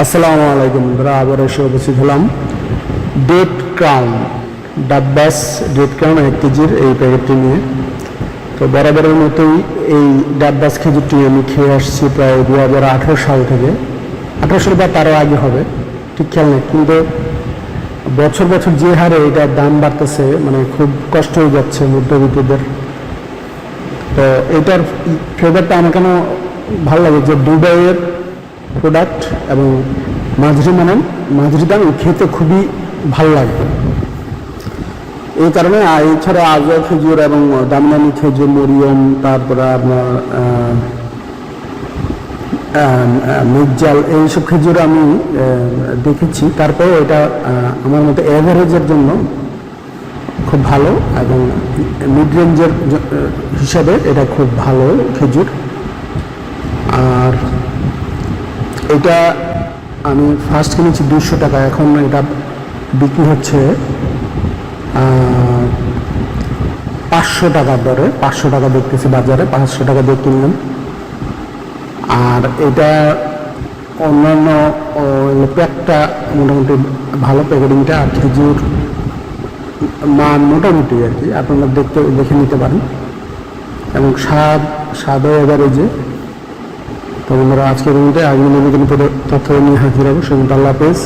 আসসালামু আলাইকুম বন্ধুরা, আবার এসে উপস্থিত হলাম। ডেট ক্রাউন ডাব্বাস ডেট ক্রাউন এক কেজির এই প্যাকেটটি নিয়ে। তো বরাবরের মতোই এই ডাব্বাস খেজুরটি আমি খেয়ে আসছি প্রায় দু হাজার আঠেরো সাল থেকে। আঠেরো সাল বা তারও আগে হবে, ঠিক খেয়াল নেই। কিন্তু বছর বছর যে হারে এটার দাম বাড়তেছে মানে খুব কষ্ট হয়ে যাচ্ছে মধ্যবিত্তদের। তো এটার ফ্লেভারটা আমার কেন ভালো লাগে যে দুবাইয়ের প্রোডাক্ট এবং মাঝারি মানের মাঝারি দাম খেতে খুবই ভালো লাগে। এই কারণে এছাড়া আজয়া খেজুর এবং দামদানি খেজুর, মরিয়ম, তারপরে আপনার মির্জাল এইসব খেজুর আমি দেখেছি। তারপরে এটা আমার মতো অ্যাভারেজের জন্য খুব ভালো এবং মিড রেঞ্জের হিসাবে এটা খুব ভালো খেজুর। আর এটা আমি ফার্স্ট কিনেছি দুশো টাকা, এখন এটা বিক্রি হচ্ছে পাঁচশো টাকার দরে, পাঁচশো টাকা দেখতেছি বাজারে, পাঁচশো টাকা দিয়ে কিনলাম। আর এটা অন্যান্য প্যাকটা মোটামুটি ভালো প্যাকেটিংটা আর খেজুর মান মোটামুটি আর কি, আপনারা দেখতে, দেখে নিতে পারেন। এবং স্বাদ, স্বাদও এবারে যে তো বন্ধুরা আজকের মধ্যে আগামী নতুন তথ্য নিয়ে হাজির হব। সেগুলো আল্লাহ হাফেজ।